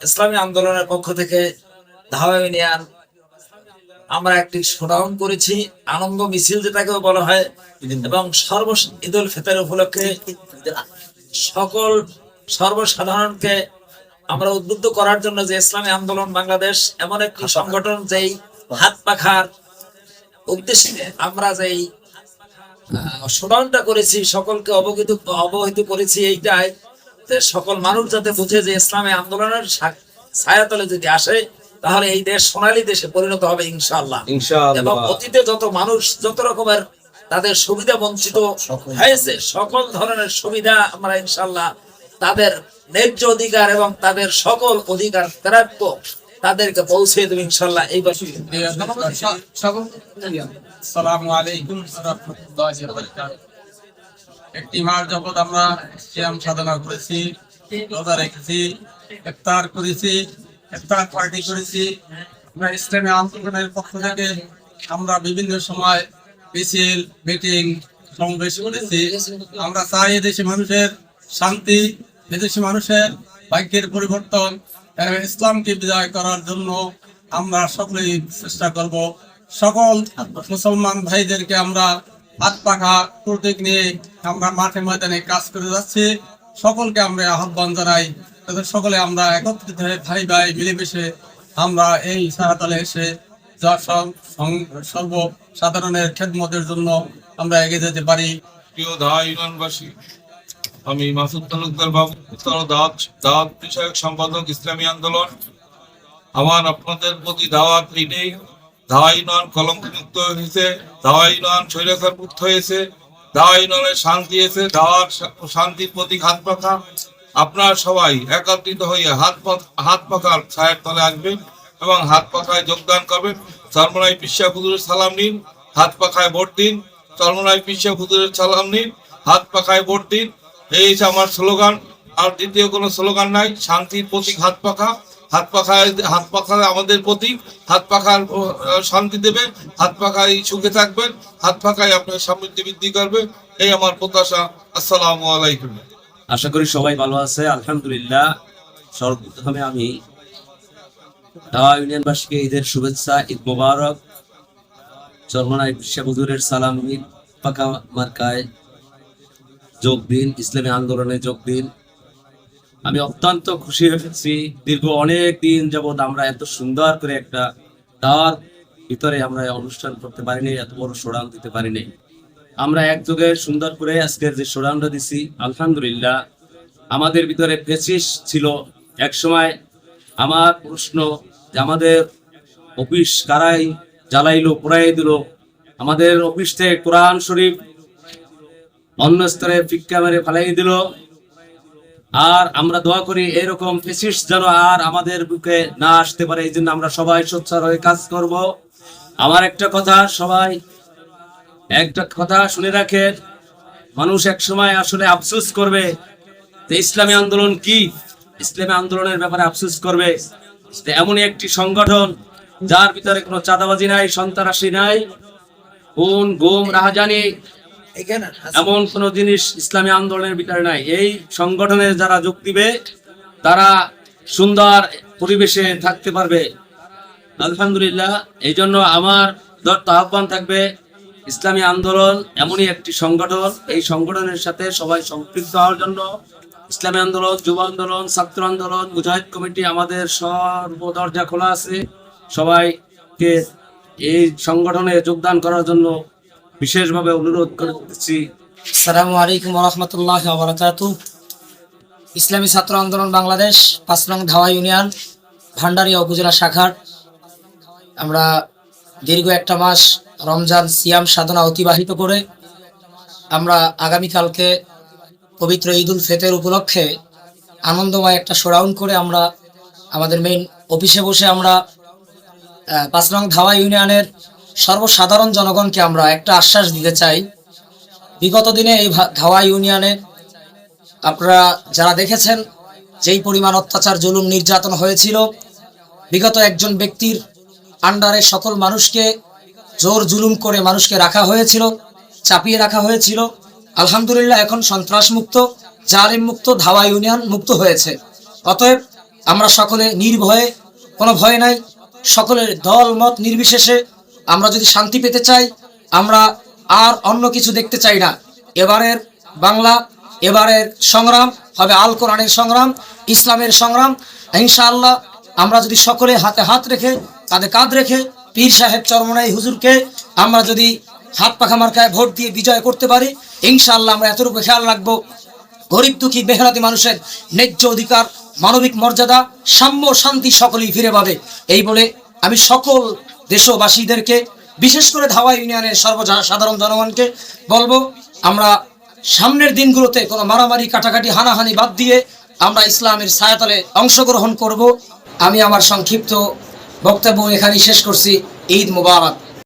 ইসলামী আন্দোলনের পক্ষ থেকে ধাওয়া ইউনিয়ন আমরা একটি শোডাউন করেছি আনন্দ মিছিল যেটাকেও বলা হয় এবং সর্ব ঈদ উল ফিতর উপলক্ষে সকল সর্বসাধারণকে আমরা উদ্বুদ্ধ করার জন্য যে ইসলামী আন্দোলন বাংলাদেশ এমন একটি সংগঠন যেই হাত পাখার উদ্দেশ্যে আমরা যেই শোডাউনটা করেছি সকলকে অবহিত অবহিত করেছি এইটাই। যে সকল মানুষ যাতে বুঝে যে ইসলামী আন্দোলনের ছায়াতলে যদি আসে তাহলে এই দেশ সোনালী দেশে পরিণত হবে ইনশাআল্লাহ। এবং অতীতে যত মানুষ যত রকমের তাদের সুবিধা বঞ্চিত হয়েছে সকল ধরনের সুবিধা আমরা ইনশাল্লাহ তাদের ন্যায্য অধিকার এবং তাদের সকল অধিকার প্রাপ্য তাদেরকে পৌঁছে দেবে ইনশাল্লাহ এই বছর আসসালামু আলাইকুম রাহমাতুল্লাহি ওয়া বারাকাতুহু একটি মাস যাবত আমরা সিয়াম সাধনা করেছি, রোজা রেখেছি, ইফতার করেছি, ইফতার পার্টি করেছি। আমরা ইসলামী আন্দোলনের পক্ষ থেকে আমরা বিভিন্ন সময় মিছিল, মিটিং, সমাবেশ করেছি। আমরা চাই দেশে মানুষের শান্তি, এদেশে মানুষের ভাগ্যের পরিবর্তন ইসলামকে বিজয় করার জন্য আমরা সকলেই চেষ্টা করব। সকল মুসলমান ভাইদেরকে আমরা হাত পাখা প্রতীক নিয়ে আমরা মাঠে ময়দানে কাজ করে যাচ্ছি। সকলকে আমরা আহ্বান জানাই। তাদের সকলে আমরা একত্রিত হয়ে ভাই ভাই মিলেমিশে আমরা এই সাহাতলে এসে যা সব সং- সর্বসাধারণের খেদমতের জন্য আমরা এগিয়ে যেতে পারি। প্রিয় ইউনিয়নবাসী আমি মাসুদ তালুকদার বাবু দাওয়াত দাওয়াত বিষয়ক সম্পাদক ইসলামী আন্দোলন। আমার আপনাদের প্রতি দাওয়াত এটাই ইউনিয়ন কলঙ্কমুক্ত হয়েছে ধাওয়া ইউনিয়ন স্বৈরাচার মুক্ত হয়েছে ধাওয়া ইউনিয়নের শান্তি এসে ধাওয়ার শা- শান্তির প্রতীক হাত পাখা। আপনারা সবাই একত্রিত হয়ে হাত হাত পাখার ছায়ের তলে আসবেন এবং হাত পাখায় যোগদান করবেন। সর্বনাই পিসা হুজুরের সালাম নিন, হাত পাখায় ভোট দিন। চরমনাই পিসা হুজুরের সালাম নিন, হাত পাখায় ভোট দিন। এই আমার স্লোগান। আর দ্বিতীয় কোনো স্লোগান নাই, শান্তির প্রতীক হাত পাখা, হাত পাখায় হাত পাখা আমাদের প্রতীক, হাত পাখার শান্তি দেবে, হাত পাখায় সুখে থাকবেন, হাত পাখায় আপনার সমৃদ্ধি বৃদ্ধি করবে, এই আমার প্রত্যাশা, আসসালামু আলাইকুম। আশা করি সবাই ভালো আছে, আলহামদুলিল্লাহ। সর্বপ্রথমে আমি ঢাকা ইউনিয়নবাসীকে ঈদের শুভেচ্ছা, ঈদ মোবারক। চরমনাই শেখ হুজুরের সালাম, ঈদ পাকা মার্কায় যোগ দিন, ইসলামী আন্দোলনে যোগ দিন। আমি অত্যন্ত খুশি হয়েছি দীর্ঘ অনেক দিন যাবৎ আমরা এত সুন্দর করে একটা দাওয়ার ভিতরে আমরা অনুষ্ঠান করতে পারিনি, এত বড় সোড়ান দিতে পারিনি। আমরা একযোগে সুন্দর করে আজকের যে সোড়ানটা দিছি, আলহামদুলিল্লাহ, আমাদের ভিতরে পেচিস ছিল। এক সময় আমার প্রশ্ন যে আমাদের অফিস কারাই জ্বালাইলো, পোড়াই দিল? আমাদের অফিস থেকে কোরআন শরীফ অন্য স্তরে ফিক্কা মেরে ফেলাই দিল। আর আমরা দোয়া করি এরকম পেচিস যেন আর আমাদের বুকে না আসতে পারে, এই জন্য আমরা সবাই সোচ্চার হয়ে কাজ করব। আমার একটা কথা, সবাই একটা কথা শুনে রাখেন, মানুষ এক সময় আসলে আফসুস করবে ইসলামী আন্দোলন কি? ইসলামী আন্দোলনের ব্যাপারে আফসুস করবে। যে এমনই একটি সংগঠন, যার ভিতরে কোনো চাঁদাবাজি নাই, সন্ত্রাসী নাই কোন গুম, রাহাজানি এমন কোন জিনিস ইসলামী আন্দোলনের ভিতরে নাই। এই সংগঠনে যারা যোগ দিবে, তারা সুন্দর পরিবেশে থাকতে পারবে। আলহামদুলিল্লাহ, এই জন্য আমার আহ্বান থাকবে, ইসলামী আন্দোলন এমনই একটি সংগঠন। এই সংগঠনের সাথে সবাই সম্পৃক্ত হওয়ার জন্য ইসলামী আন্দোলন, যুব আন্দোলন, ছাত্র আন্দোলন, মুজাহিদ কমিটি আমাদের সর্বদরজা খোলা আছে। সবাইকে এই সংগঠনে যোগদান করার জন্য বিশেষভাবে অনুরোধ করছি আসসালামু আলাইকুম রহমতুল্লাহ বারাকাতু ইসলামী ছাত্র আন্দোলন বাংলাদেশ, পাঁচ নং ধাওয়া ইউনিয়ন ভান্ডারিয়া উপজেলা শাখার। আমরা দীর্ঘ একটা মাস রমজান সিয়াম সাধনা অতিবাহিত করে আমরা আগামীকালকে পবিত্র ঈদ উল ফেতের উপলক্ষে আনন্দময় একটা শোডাউন করে আমরা আমাদের মেইন অফিসে বসে আমরা পাঁচ নং ধাওয়া ইউনিয়নের সর্বসাধারণ জনগণকে আমরা একটা আশ্বাস দিতে চাই। বিগত দিনে এই ধাওয়া ইউনিয়নে আপনারা যারা দেখেছেন, যেই পরিমাণ অত্যাচার, জুলুম, নির্যাতন হয়েছিল, বিগত একজন ব্যক্তির আন্ডারে সকল মানুষকে জোর জুলুম করে মানুষকে রাখা হয়েছিল, চাপিয়ে রাখা হয়েছিল। আলহামদুলিল্লাহ, এখন সন্ত্রাস মুক্ত জালিম মুক্ত ধাওয়া ইউনিয়ন মুক্ত হয়েছে। অতএব আমরা সকলে নির্ভয়ে, কোনো ভয় নাই, সকলের দল মত নির্বিশেষে আমরা যদি শান্তি পেতে চাই, আমরা আর অন্য কিছু দেখতে চাই না। এবারের বাংলা, এবারের সংগ্রাম হবে আল কোরআনের সংগ্রাম, ইসলামের সংগ্রাম। ইনশাআল্লাহ আমরা যদি সকলে হাতে হাত রেখে, কাঁধে কাঁধ রেখে পীর সাহেব চরমনাই হুজুরকে আমরা যদি হাত পাখা মার্কায় ভোট দিয়ে বিজয় করতে পারি, ইনশাআল্লাহ আমরা এতটুকু খেয়াল রাখব। গরিব দুঃখী মেহনতি মানুষের ন্যায্য অধিকার, মানবিক মর্যাদা, সাম্য শান্তি সকলেই ফিরে পাবে। এই বলে আমি সকল দেশবাসীদেরকে, বিশেষ করে ধাওয়া ইউনিয়নের সর্বসাধারণ জনগণকে বলব, আমরা সামনের দিনগুলোতে কোনো মারামারি, কাটাকাটি, হানাহানি বাদ দিয়ে আমরা ইসলামের ছায়াতলে অংশগ্রহণ করব। আমি আমার সংক্ষিপ্ত বক্তব্য এখানেই শেষ করছি। ঈদ মুবারক।